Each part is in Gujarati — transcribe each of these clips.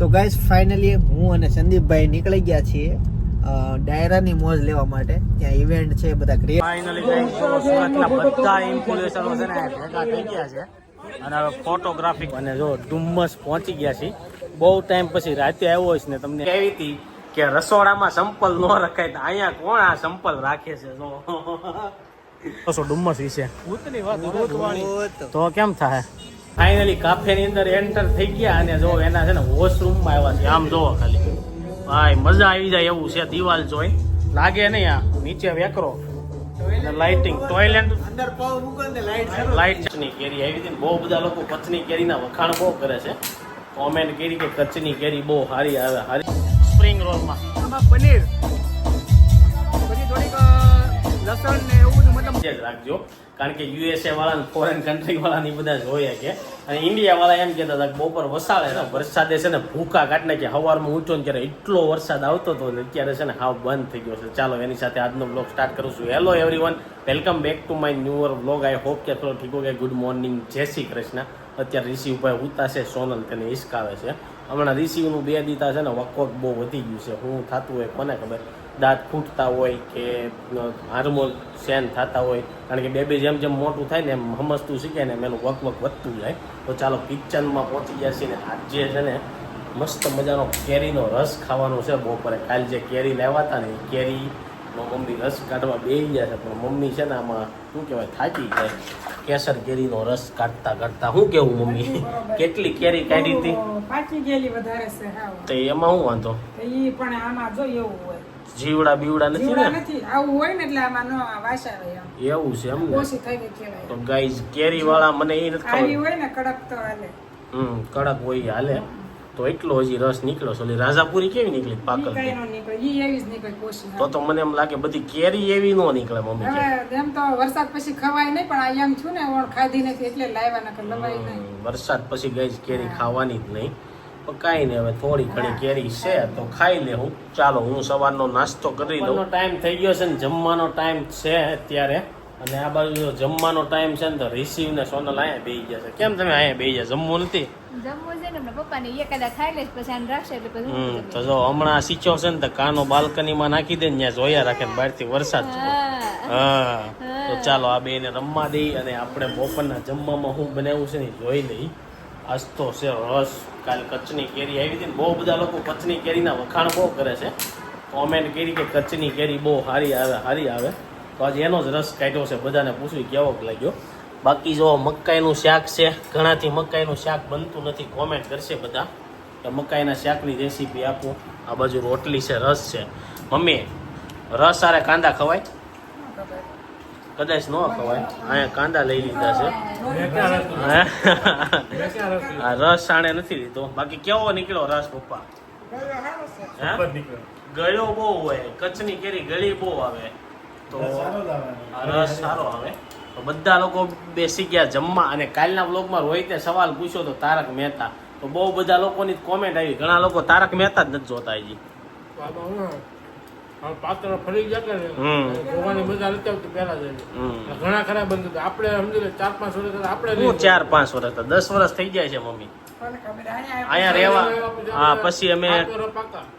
તો ગાઈસ ફાઇનલી હું અને સંદીપભાઈ નીકળી ગયા છીએ ડાયરાની મોજ લેવા માટે. ત્યાં ઇવેન્ટ છે બધા ક્રિએટ ફાઇનલી ગાઈસ સુરતના બધા ઇન્ફ્લુએન્સરો છે ને ભેગા થઈ ગયા છે. અને હવે ફોટોગ્રાફી અને જો ડુમ્મસ પહોંચી ગયા છે. બહુ ટાઈમ પછી રાતે આવ્યો છે ને તમને કેવી હતી કે રસોડામાં સંપલ ન રખાય તો અહીંયા કોણ આ સંપલ રાખે છે જો? ડુમ્મસ વિશે. ભૂતની વાત તો કેમ થાય? ફાઇનલી કાફેની અંદર એન્ટર થઈ ગયા અને જો એના છે ને વોશરૂમમાં આવ્યા છે. આમ જોવો ખાલી. ભાઈ, મજા આવી જાય એવું છે દિવાલ જોઈ. લાગે નહીં આ. નીચે વેકરો. લાઇટિંગ ટોયલેટ લાઇટની કેરી આવી હતી બહુ બધા લોકો કચ્છની કેરીના વખાણ બહુ કરે છે. કોમેન્ટ કરી કે કચ્છની કેરી બહુ સારી આવે, સારી. સ્પ્રિંગ રોલમાં પનીર. પછી થોડીક લસણ ને રાખજો. કારણ કે યુએસએ વાળા ફોરેન કન્ટ્રી વાળા ની બધા જોઈએ કે અને ઇન્ડિયા વાળા એમ કહેતા હતા બપોર વસાડે ને વરસાદે છે ને ભૂકા કાઢને કે સવારમાં ઊંચો ને ત્યારે એટલો વરસાદ આવતો હતો ને અત્યારે છે ને હાવ બંધ થઈ ગયો છે. ચાલો, એની સાથે આજનો બ્લોગ સ્ટાર્ટ કરું છું. Hello everyone welcome back to my newer blog I hope કે થોડો ઠીક કે ગુડ મોર્નિંગ જય શ્રી કૃષ્ણ. અત્યારે રિસીવ ભાઈ ઉતાશે સોનલ તેને હિસકાવે છે. હમણાં રિસીવનું બે દીતા છે ને વકવક બહુ વધી ગયું છે. હું થતું હોય કોને ખબર? દાંત ફૂટતા હોય કે હાર્મોન સેન થતા હોય કારણ કે બેબી જેમ જેમ મોટું થાય ને એમ હમસતું શીખે ને એમ એનું વક વક વધતું જાય. તો ચાલો કિચનમાં પહોંચી ગયા છીએ ને આજે છે ને મસ્ત મજાનો કેરીનો રસ ખાવાનો છે. બપોરે કાલ જે કેરી લેવા હતા ને એ કેરીનો મમ્મી રસ કાઢવા બેસી ગયા છે. પણ મમ્મી છે ને આમાં શું કહેવાય થાકી જાય કેસર કેરીનો રસ કાઢતા કાઢતા શું કેવું મમ્મી? કેટલી કેરી કાઢી હતી? પાકી ગયેલી વધારે છે તો એમાં શું વાંધો? એ પણ આમાં જો એવું હોય. જીવડા બીવડા નથી ને? નથી. આવું હોય ને એટલે આમાં નો એમ. એવું છે એમ ને? ઓછી થઈ ગઈ કહેવાય. તો ગાઈઝ કેરી વાળા મને એ નથી ખબર. હોય ને કડક તો હાલે. હમ કડક હોય હાલે. તો એટલો હજી રસ નીકળ્યો છે. રાજાપુરી કેવી નીકળી? પાકલ તો તો મને એમ લાગે બધી કેરી એવી નો નીકળે મમ્મી કે. એમ તો વરસાદ પછી ખવાય નહીં પણ આયામ છું ને ઓણ ખાધી નથી એટલે લાવ્યા નકર લવાય નહીં. વરસાદ પછી ગઈ કેરી ખાવાની જ નહીં. કાંઈ નહીં હવે થોડી ઘણી કેરી છે તો ખાઈ લે હું. ચાલો હું સવારનો નાસ્તો કરી લઉં. ટાઈમ થઈ ગયો છે ને જમવાનો ટાઈમ છે અત્યારે. અને આ બાજુ જમવાનો ટાઈમ છે ને તો રિસીવ ને સોનલ અહીંયા બેસી ગયા છે. કેમ તમે અહીંયા બેસી ગયા? જમવું નથી? હું તો જો હમણાં સીચો છે ને તો કાનો બાલ્કનીમાં નાખી દે ને ત્યાં જોયા રાખે ને બહારથી વરસાદ. હા. હા. તો ચાલો આ બેને રમવા દઈ અને આપણે બપોરના જમવામાં શું બનાવ્યું છે ને જોઈ લઈ. આજ તો છે રસ કાલ કચ્છની કેરી આવી હતી બહુ બધા લોકો કચ્છની કેરીના વખાણ બહુ કરે છે. કોમેન્ટ કરી કે કચ્છની કેરી બહુ સારી આવે સારી આવે. તો આજે એનો જ રસ કાઢ્યો છે, બધાને પૂછવી કેવો લાગ્યો. બાકી જો મકાઈનું શાક છે, ઘણાથી મકાઈનું શાક બનતું નથી કોમેન્ટ કરશે બધા. કે મકાઈના શાકની રેસીપી આપો. આ બાજુ રોટલી છે, રસ છે. મમ્મી, રસ આરે કાંદા ખવાય. કદાચ ન ખવાય. અહીંયા કાંદા લઈ લીધા છે. આ રસ આણે નથી લીધો. બાકી કેવો નીકળ્યો રસ પપ્પા? ગળ્યો બહુ હોય. કચ્છની કેરી ગળી બહુ આવે. તો આ રસ સારો આવે. તો બધા લોકો બેસી ગયા જમવા. અને કાલના બ્લોગમાં રોહિતે સવાલ પૂછ્યો તો તારક મહેતા. તો બહુ બધા લોકોની કોમેન્ટ આવી. ઘણા લોકો તારક મહેતા જ નથી જોતા હજી. પાત્ર ફરી જતા ને હમ. જોવાની મજા નથી આવતી પહેલા જઈને ઘણા ખરા બંધ હતા. આપણે સમજી લે ચાર પાંચ વર્ષ આપણે હું ચાર પાંચ વર્ષ હતા. દસ વર્ષ થઈ જાય છે મમ્મી. અહીંયા રહેવા. હા પછી અમે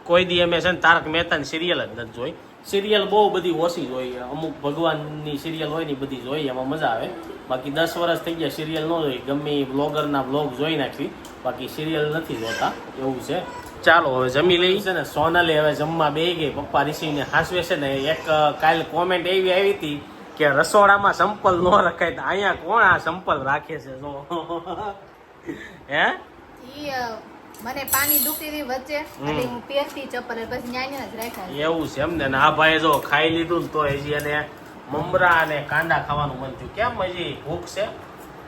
કોઈ દી અમે છે ને તારક મહેતાની સિરિયલ જ નથી જોઈ. સિરિયલ બહુ બધી ઓછી જોઈ. અમુક ભગવાનની સિરિયલ હોય ને બધી જોઈ. એમાં મજા આવે. બાકી દસ વર્ષ થઈ ગયા સિરિયલ ન જોઈ. ગમે બ્લોગરના બ્લોગ જોઈ નાખી બાકી સિરિયલ નથી જોતા. એવું છે. ચાલો હવે જમી લઈ છે ને સોનલી હવે જમવા બે ગઈ. પપ્પા ઋષિને હાસવે છે ને એક કાલ કોમેન્ટ એવી આવી હતી કે રસોડામાં સંપલ ન રખાય તો અહીંયા કોણ આ સંપલ રાખે છે? જો. હે? મને પાણી દુખી રહી વચ્ચે. એટલે હું પહેરતી ચપ્પલ પછી ન્યાય જ રાખ્યા એવું છે એમ ને? આ ભાઈ જો ખાઈ લીધું ને તો હજી એને મમરા અને કાંદા ખાવાનું મન થયું. કેમ હજી ભૂખ છે?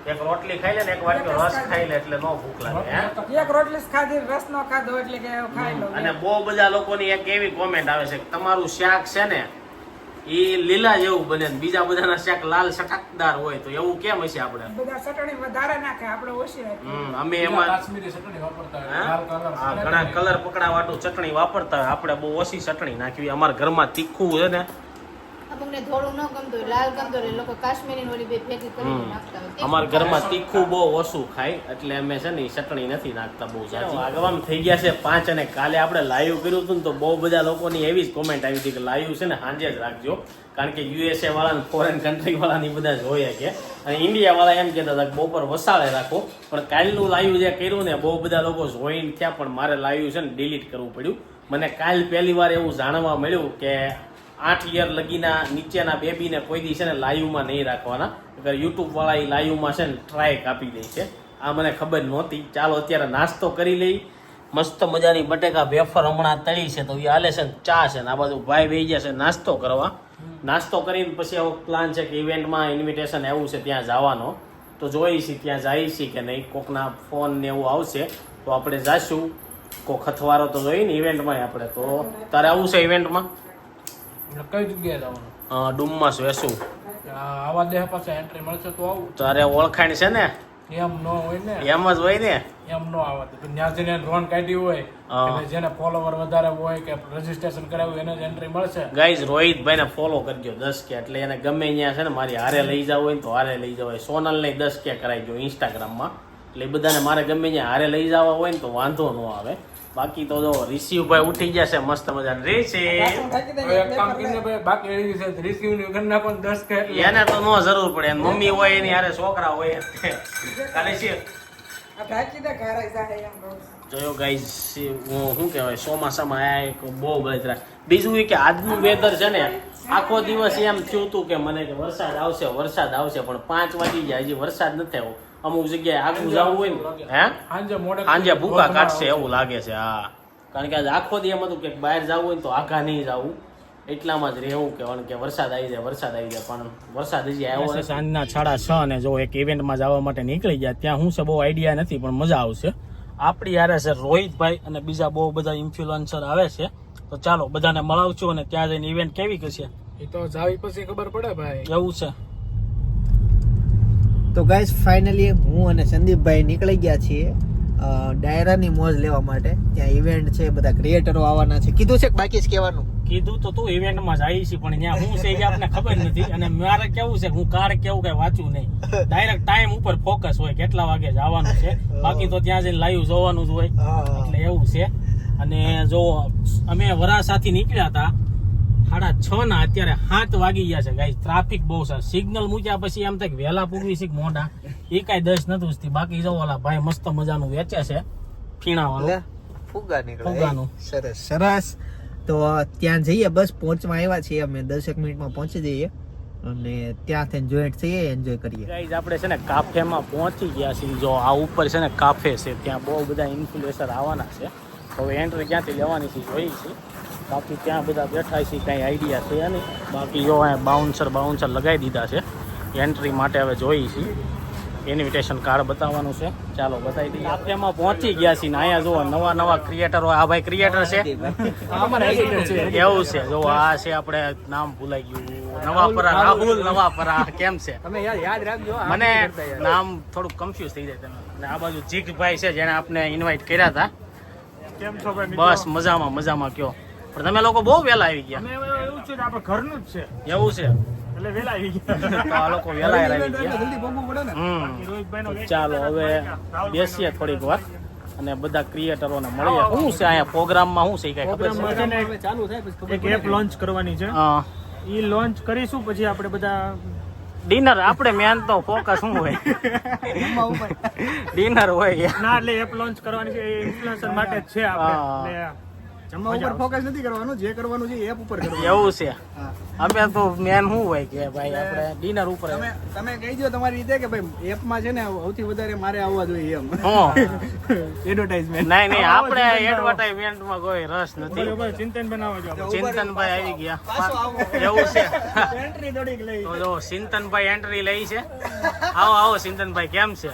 એક રોટલી ખાઈ લે ને એક વાટકો રસ ખાઈ લે એટલે નો ભૂખ લાગે એક રોટલી ખાધી રસ નો ખાધો એટલે કે ખાઈ લો. અને બહુ બધા લોકોની એક એવી કોમેન્ટ આવે છે કે તમારું શાક છે ને એ લીલા જેવું બને બીજા બધાના શાક લાલ સટાકદાર હોય તો એવું કેમ હશે આપણે? બધા ચટણી વધારે નાખે આપણે ઓછી હમ, અમે એમાં કાશ્મીરી ચટણી વાપરતા ઘણા કલર પકડા વાટું ચટણી. વાપરતા આપણે બહુ ઓછી ચટણી નાખવી અમારા ઘરમાં તીખું છે ને અમુકને ધોળું ન ગમતું હોય લાલ ગમતું હોય એટલે લોકો કાશ્મીરી ઓલી બે ભેગી કરીને હમ. નાખતા હોય. અમારા ઘરમાં તીખું બહુ ઓછું ખાય એટલે અમે છે ને ચટણી નથી નાખતા બહુ સાચી. આગવામ થઈ ગયા છે પાંચ અને કાલે આપણે લાઈવ કર્યું હતું ને તો બહુ બધા લોકોની એવી જ કોમેન્ટ આવી હતી કે લાઈવ છે ને સાંજે જ રાખજો. કારણ કે યુએસએ વાળા ફોરેન કન્ટ્રી વાળા ની બધા જોઈએ કે. અને ઇન્ડિયા વાળા એમ કહેતા હતા કે બપોર વસાળે રાખો. પણ કાલનું લાઈવ જે કર્યું ને બહુ બધા લોકો જોઈન થયા પણ મારે લાઈવ છે ને ડિલીટ કરવું પડ્યું. મને કાલ પહેલી વાર એવું જાણવા મળ્યું કે આઠ યર લગીના નીચેના બેબીને કોઈ દી છે ને લાઈવમાં નહીં રાખવાના. અગર યુટ્યુબ વાળા એ લાઈવમાં છે ને ટ્રાય કાપી દે છે. આ મને ખબર નહોતી. ચાલો અત્યારે નાસ્તો કરી લઈ. મસ્ત મજાની બટેકા વેફર હમણાં તળી છે તો એ હાલે છે ને ચા છે ને આ બાજુ ભાઈ ગયા છે નાસ્તો કરવા. નાસ્તો કરીને પછી આવો પ્લાન છે કે ઇવેન્ટમાં ઇન્વિટેશન એવું છે ત્યાં જવાનો. તો જોઈશી ત્યાં જઈશી કે નહીં. કોકના ફોન ને એવું આવશે તો આપણે જાશું. કોક અથવારો તો જોઈએ ને ઇવેન્ટમાં આપણે. તો તારે આવું છે ઇવેન્ટમાં કઈ જગ્યાએ જવાનું? ડુમ્મસ વેસું. આવા દેહ પાસે એન્ટ્રી મળશે તો આવું. તારે ઓળખાણ છે ને? એમ ન હોય ને. એમ જ હોય ને? એમ ન આવે. તો ત્યાં જઈને લોન કાઢી હોય એટલે જેને ફોલોવર વધારે હોય કે રજીસ્ટ્રેશન કરાવ્યું એને જ એન્ટ્રી મળશે. ગાઈઝ રોહિતભાઈ ને ફોલો કરજો દસ કે. એટલે એને ગમે ત્યાં છે ને મારી હારે લઈ જવું હોય ને તો હારે લઈ જવાય. સોનલ ને દસ કે કરાવી દો ઇન્સ્ટાગ્રામમાં એટલે એ બધાને મારે ગમે ત્યાં હારે લઈ જવા હોય ને તો વાંધો ન આવે. બાકી તો જો રિસીવભાઈ ઉઠી ગયા છે મસ્ત મજા રિસીવ હવે એક કામ કરીને ભાઈ બાકી રિસીવની કરી નાખો દસ કે એને તો ન જરૂર પડે. એની મમ્મી હોય એની હારે છોકરા હોય. કાલે છે. ઘરે જાય ગાઈઝ શું કહેવાય ચોમાસામાં આ એક બહુ બળતરા બીજું એ કે આજનું વેધર છે ને આખો દિવસ એમ થયું હતું કે મને કે વરસાદ આવશે વરસાદ આવશે પણ પાંચ વાગી જાય હજી વરસાદ નથી આવ્યો. અમુક જગ્યાએ આગું જવું હોય ને. હે? સાંજે મોડે સાંજે ભૂકા કાઢશે એવું લાગે છે હા. કારણ કે આજે આખો દી એમ હતું કે બહાર જવું હોય ને તો આઘા નહીં જવું. એટલામાં જ રહેવું કહેવાનું કે વરસાદ આવી જાય વરસાદ આવી જાય. પણ વરસાદ હજી આવ્યો સાંજના સાડા છ ને જો એક ઇવેન્ટમાં જવા માટે નીકળી ગયા ત્યાં હું છે બહુ આઈડિયા નથી પણ મજા આવશે. આપણી યારે છે રોહિતભાઈ અને બીજા બહુ બધા ઇન્ફ્લુઅન્સર આવે છે. તો ચાલો બધાને મળાવશું અને ત્યાં જઈને ઇવેન્ટ કેવી કરશે એ તો જાવી પછી ખબર પડે ભાઈ. એવું છે. તો ગાઈસ ફાઇનલી હું અને સંદીપભાઈ નીકળી ગયા છીએ ડાયરાની મોજ લેવા માટે. ત્યાં ઇવેન્ટ છે બધા ક્રિએટરો આવવાના છે. કીધું છે બાકી જ કહેવાનું? કીધું તો તું ઇવેન્ટમાં જાય છે પણ ત્યાં હું છે એ આપણને ખબર નથી. અને મારે કેવું છે હું કાર કેવું કઈ વાંચું નહીં. ડાયરેક્ટ ટાઈમ ઉપર ફોકસ હોય કેટલા વાગે જવાનું છે. બાકી તો ત્યાં જઈને લાઈવ જોવાનું જ હોય. એટલે એવું છે. અને જો અમે વરાસાથી નીકળ્યા હતા સાડા છ ના અત્યારે સાત વાગી ગયા છે. ગાઈ ટ્રાફિક બહુ છે. સિગ્નલ મૂક્યા પછી એમ થાય વહેલા પૂગવી છે મોઢા. એ કાંઈ દસ નથી ઉઠતી બાકી જો ઓલા ભાઈ મસ્ત મજાનું વેચે છે. ફીણા વાળું નીકળે. સરસ સરસ. તો ત્યાં જઈએ બસ પહોંચવા આવ્યા છીએ અમે. દસેક મિનિટમાં પહોંચી જઈએ અને ત્યાંથી જોઈન્ટ થઈએ એન્જોય કરીએ. ગાઈઝ આપણે છે ને કાફેમાં પહોંચી ગયા છીએ. જો આ ઉપર છે ને કાફે છે. ત્યાં બહુ બધા ઇન્ફ્લુએન્સર આવવાના છે. હવે એન્ટ્રી ક્યાંથી લેવાની છે જોઈ છે બાકી ત્યાં બધા બેઠા છે કાંઈ આઈડિયા છે નહીં. બાકી જો અહીંયા બાઉન્સર બાઉન્સર લગાવી દીધા છે. એન્ટ્રી માટે હવે જોઈ છે ઇન્વિટેશન કાર્ડ બતાવવાનું છે. ચાલો બતાવી દઈએ. કાફેમાં પહોંચી ગયા છીએ ને અહીંયા જુઓ નવા નવા ક્રિએટરો આ ભાઈ ક્રિએટર છે. એવું છે. જો આ છે આપણે નામ ભૂલાઈ ગયું. નવાપરા રાહુલ. નવાપરા કેમ છે? તમે યાદ યાદ રાખજો મને નામ થોડુંક કન્ફ્યુઝ થઈ જાય તમે. અને આ બાજુ જીગભાઈ છે જેને આપને ઇન્વાઇટ કર્યા હતા. કેમ છો ભાઈ બસ મજામાં મજામાં કયો. પણ તમે લોકો બહુ વહેલા આવી ગયા. એવું છે આપણે ઘરનું જ છે. એવું છે. એટલે વેલા આવી ગયા. આ લોકો વહેલા આવી ગયા. જલ્દી પડે ને. હમ. રોહિતભાઈનો તો ચાલો હવે બેસીએ થોડીક વાર અને બધા ક્રિએટરોને મળીએ. શું છે અહીંયા પ્રોગ્રામમાં? શું છે એ કઈ ખબર છે? એક એપ લોન્ચ કરવાની છે. હા. ઈ લોન્ચ કરીશું પછી આપણે બધા ડિનર આપણે મેન તો ફોકસ શું હોય? ડિનર હોય. ના એટલે એપ લોન્ચ કરવાની છે એ ઇન્ફ્લુએન્સર માટે છે હા. આપણે. જમવા ઉપર ફોકસ નથી કરવાનું જે કરવાનું છે એપ ઉપર કરવાનું. એવું છે. અમે તો મેન શું હોય કે ભાઈ આપણે ડિનર ઉપર તમે તમે કહી દો તમારી રીતે કે ભાઈ એપમાં છે ને સૌથી વધારે મારે આવવા જોઈએ એમ. એડવર્ટાઇઝમેન્ટ નહીં નહીં આપણે એડવર્ટાઇઝમેન્ટમાં કોઈ રસ નથી. ચિંતન બનાવો ચિંતનભાઈ આવી ગયા. એવું છે. એન્ટ્રી થોડીક લઈ. તો ચિંતનભાઈ એન્ટ્રી લઈ છે. આવો આવો ચિંતનભાઈ કેમ છે?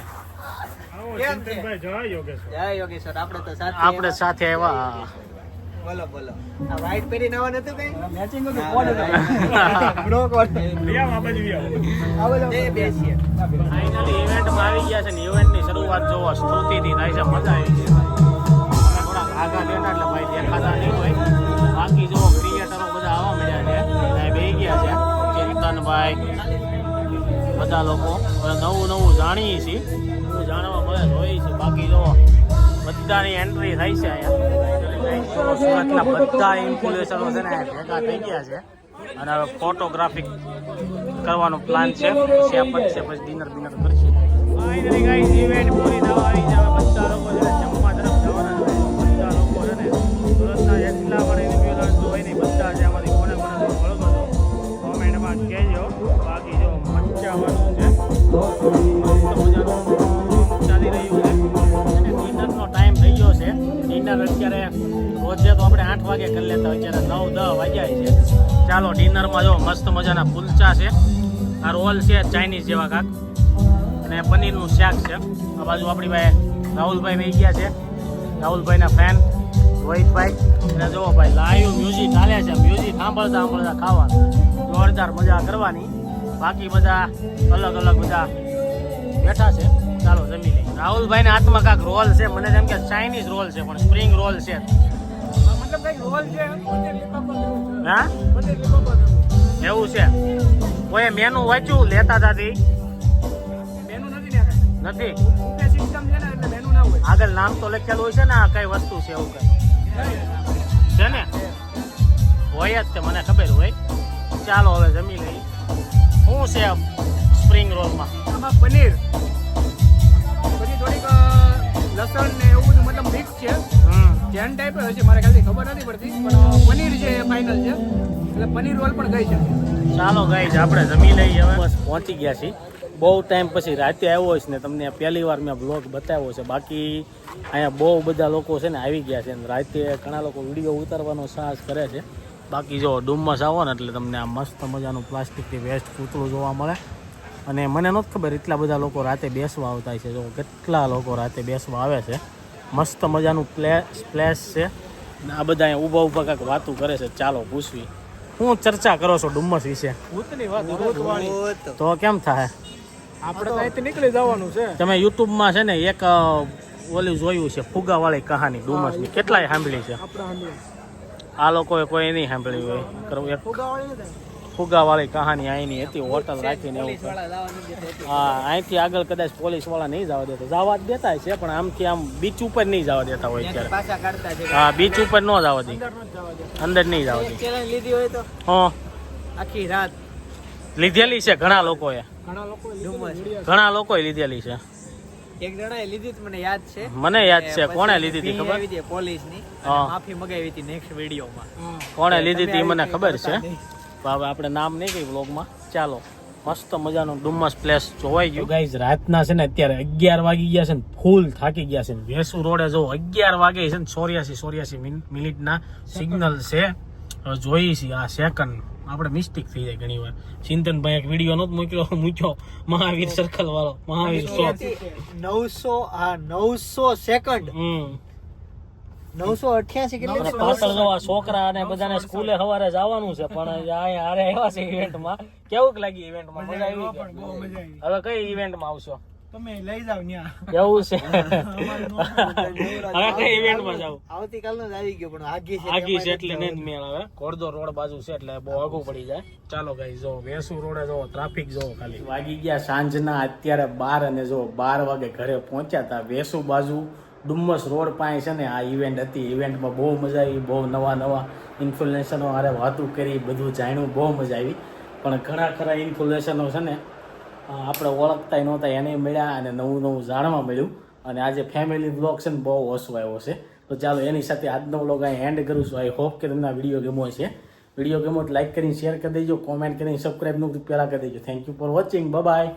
આપણે સાથે આવ્યા બોલો બોલો આ વ્હાઈટ પહેરીને આવવાનું હતું કઈ? મેચિંગ હતું બ્રો કોડ લિયા આવો આ બાજુ લઈ આવો એ બેસીએ ફાઇનલી ઇવેન્ટમાં આવી ગયા છે ને ઇવેન્ટની શરૂઆત જોવો સ્તુતિથી થાય છે મજા આવી છે અમે થોડા આગા બેઠા એટલે ભાઈ દેખાતા નહીં હોય. બાકી જો ક્રિએટરો બધા આવવા મળ્યા છે ત્યાં બેહી ગયા છે. બધા લોકો. હવે નવું નવું જાણીએ છીએ. નવું જાણવા મળે જોઈએ છે. બાકી જો બધાની એન્ટ્રી થાય છે અહીંયા. સુરતના બધા ઇન્ફ્લુએન્સરો છે ને ભેગા થઈ ગયા છે. અને હવે ફોટોગ્રાફી કરવાનો પ્લાન છે. પછી આ પછી પછી ડિનર બિનર કરશું ચાલો ડિનરમાં જો મસ્ત મજાના કુલચા છે. આ રોલ છે ચાઇનીઝ જેવા કાંક અને પનીરનું શાક છે. આ બાજુ આપણી ભાઈ રાહુલભાઈ વહી ગયા છે. રાહુલભાઈના ફેન રોહિતભાઈ. અને જુઓ ભાઈ લાઈવ મ્યુઝિક ચાલે છે. મ્યુઝિક સાંભળતા સાંભળતા ખાવાનું. જોરદાર મજા કરવાની. બાકી બધા અલગ અલગ બધા બેઠા છે. ચાલો જમી લઈએ. રાહુલભાઈના હાથમાં કાંક રોલ છે. મને જેમ કે ચાઇનીઝ રોલ છે પણ સ્પ્રિંગ રોલ છે. મતલબ કઈ રોલ છે. હા. એવું છે? કોઈ મેનુ વાંચ્યું? લેતા દાદી નથી છે આગળ નામ તો લખેલું હોય છે ને આ કઈ વસ્તુ છે એવું કઈ. છે ને? હોય જ તે મને ખબર હોય. ચાલો હવે જમી લઈ શું છે સ્પ્રિંગ રોલમાં આમાં પનીર. પછી થોડીક લસણ ને એવું બધું મતલબ મિક્સ છે. હમ. જેન ટાઈપ હોય છે મારે ખ્યાલથી ખબર નથી પડતી પણ પનીર છે એ ફાઇનલ છે. એટલે પનીર રોલ પણ ગઈ છે ચાલો ગાઈઝ આપણે જમી લઈએ બસ પહોંચી ગયા છીએ. બહુ ટાઈમ પછી રાતે આવ્યો છે ને તમને પહેલી વાર મેં બ્લોગ બતાવ્યો છે. બાકી અહીંયા બહુ બધા લોકો છે ને આવી ગયા છે. રાતે ઘણા લોકો વીડિયો ઉતારવાનો સાહસ કરે છે. બાકી જો ડુમ્મસ આવો ને એટલે તમને આ મસ્ત મજાનું પ્લાસ્ટિકથી વેસ્ટ પૂતળું જોવા મળે. અને મને નથી ખબર એટલા બધા લોકો રાતે બેસવા આવતા છે. જો કેટલા લોકો રાતે બેસવા આવે છે. મસ્ત મજાનું પ્લે પ્લેસ છે. આ બધા અહીંયા ઊભા ઊભા કાંઈક વાતું કરે છે. ચાલો પૂછવી. હું ચર્ચા કરો છો ડુમ્મસ વિશે. તો કેમ થાય? આપણે અહીંથી નીકળી જવાનું છે. તમે યુટ્યુબમાં છે ને એક ઓલી જોયું છે ફુગાવાળી કહાની ડુમસની કેટલાય સાંભળી છે? આ લોકોએ કોઈ નહીં સાંભળી હોય. કરવું એક ફુગાવાળી કહાની અહીંની હતી હોટલ રાખીને એવું હા અહીંથી આગળ કદાચ પોલીસવાળા નહીં જવા દેતા. જવા જ દેતા છે પણ આમથી આમ બીચ ઉપર નહીં જવા દેતા હોય છે. હા બીચ ઉપર ન જવા દે. અંદર નહીં જવા દે. લીધી હોય તો? હા. આખી રાત. લીધેલી છે ઘણા લોકોએ. ઘણા લોકોએ લીધેલી છે. એક જણાએ લીધી મને યાદ છે. મને યાદ છે કોણે લીધી હતી ખબર? પોલીસની. માફી મગાવી હતી નેક્સ્ટ વિડીયોમાં કોણે લીધી હતી મને ખબર છે. તો હવે આપણે નામ નહીં કહી વ્લોગમાં ચાલો મસ્ત મજાનું ડુમ્મસ પ્લેસ જોવાઈ ગયું. ગાઈઝ રાતના છે ને અત્યારે અગિયાર વાગી ગયા છે ને ફૂલ થાકી ગયા છે ને. વેસુ રોડે જો અગિયાર વાગે છે ને ચોર્યાસી ચોર્યાસી મિનિટના સિગ્નલ છે. જોઈ જોઈએ છીએ આ સેકન્ડ આપણે મિસ્ટેક થઈ જાય ઘણી વાર. ચિંતનભાઈ એક વીડિયો નતો મૂક્યો મૂક્યો. મહાવીર સર્કલ વાળો. મહાવીર શોપ નવસો આ નવસો સેકન્ડ હમ. નવસો અઠ્યાસી કેટલી પાછળ જો આ છોકરા અને બધાને સ્કૂલે સવારે જવાનું છે પણ અહીંયા આવ્યા છે ઇવેન્ટમાં કેવું લાગી ઇવેન્ટમાં મજા આવી કે? બહુ મજા આવી હવે કઈ ઇવેન્ટમાં આવશો? તમે લઈ જાવ ન્યા. એવું છે. હવે કઈ ઇવેન્ટમાં જાવ આવતીકાલનો જ આવી ગયો પણ આઘી છે આગી છે એટલે નહીં મેળ આવે. કોરદોર રોડ બાજુ છે એટલે બહુ આગું પડી જાય. ચાલો ગાઈ જો વેસુ રોડે જો ટ્રાફિક જો ખાલી. વાગી ગયા સાંજના અત્યારે બાર અને જો બાર વાગે ઘરે પહોંચ્યા હતા વેસુ બાજુ ડુમ્મસ રોડ પાસે છે ને આ ઇવેન્ટ હતી. ઇવેન્ટમાં બહુ મજા આવી, બહુ નવા નવા ઇન્ફ્લુએન્સનો હારે વાતું કરી, બધું જાણ્યું, બહુ મજા આવી. પણ ઘણા ખરા ઇન્ફ્લુએન્સનો છે ને આપણે ઓળખતા નહોતા, એને મળ્યા અને નવું નવું જાણવા મળ્યું. અને આજે ફેમિલી બ્લોગ છે ને બહુ ઓછો આવ્યો છે. તો ચાલો એની સાથે આજનો બ્લોગ અહીં એન્ડ કરું છું. આઈ હોપ કે તમને આ વીડિયો ગમો છે વીડિયો ગમો તો લાઈક કરીને શેર કરી દેજો કોમેન્ટ કરીને સબસ્ક્રાઈબનું પહેલાં કરી દેજો. Thank you for watching bye